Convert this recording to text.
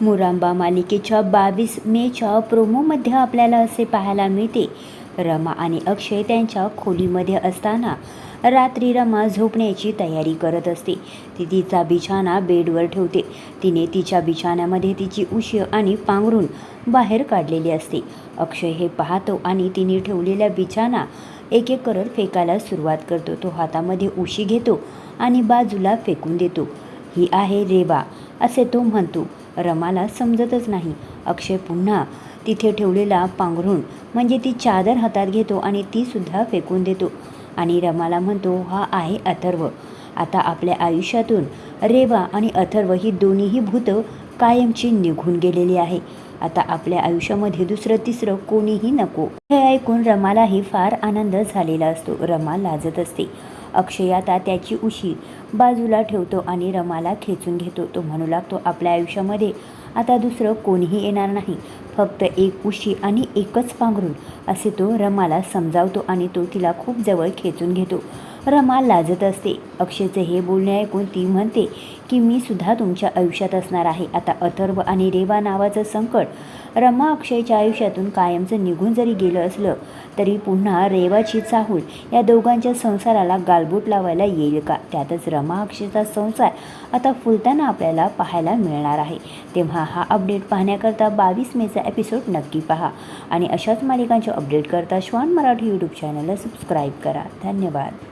मुरांबा मालिकेच्या बावीस मेच्या प्रोमोमध्ये आपल्याला असे पाहायला मिळते. रमा आणि अक्षय त्यांच्या खोलीमध्ये असताना रात्री रमा झोपण्याची तयारी करत असते. ती तिचा बिछाना बेडवर ठेवते. तिने तिच्या बिछाण्यामध्ये तिची उशी आणि पांघरून बाहेर काढलेली असते. अक्षय हे पाहतो आणि तिने ठेवलेल्या बिछाना एक एक करत फेकायला सुरुवात करतो. तो हातामध्ये उशी घेतो आणि बाजूला फेकून देतो. ही आहे रेवा असे तो म्हणतो. रमाला समजतच नाही. अक्षय पुन्हा तिथे ठेवलेला पांघरून म्हणजे ती चादर हातात घेतो आणि तीसुद्धा फेकून देतो. आणि रमाला म्हणतो हा आहे अथर्व. आता आपल्या आयुष्यातून रेवा आणि अथर्व ही दोन्हीही भूतं कायमची निघून गेलेली आहे. आता आपल्या आयुष्यामध्ये दुसरं तिसरं कोणीही नको. हे ऐकून रमालाही फार आनंद झालेला असतो. रमा लाजत असते. अक्षय आता त्याची उशी बाजूला ठेवतो आणि रमाला खेचून घेतो. तो म्हणू लागतो आपल्या आयुष्यामध्ये आता दुसरं कोणीही येणार नाही. फक्त एक उशी आणि एकच पांघरून असे तो रमाला समजावतो आणि तो तिला खूप जवळ खेचून घेतो. रमा लाजत असते. अक्षयचे हे बोलणे ऐकून ती म्हणते की मी सुद्धा तुमच्या आयुष्यात असणार आहे. आता अथर्व आणि रेवा नावाचं संकट रमा अक्षयच्या आयुष्यातून कायमचं निघून जरी गेलं असलं तरी पुन्हा रेवाची चाहूल या दोघांच्या संसाराला गालबोट लावायला येईल का? त्यातच रमा अक्षयचा संसार आता फुलताना आपल्याला पाहायला मिळणार आहे. तेव्हा हा अपडेट पाहण्याकरता बावीस मेचा एपिसोड नक्की पहा. आणि अशाच मालिकांचे अपडेट करता श्वान मराठी यूट्यूब चॅनलला सबस्क्राईब करा. धन्यवाद.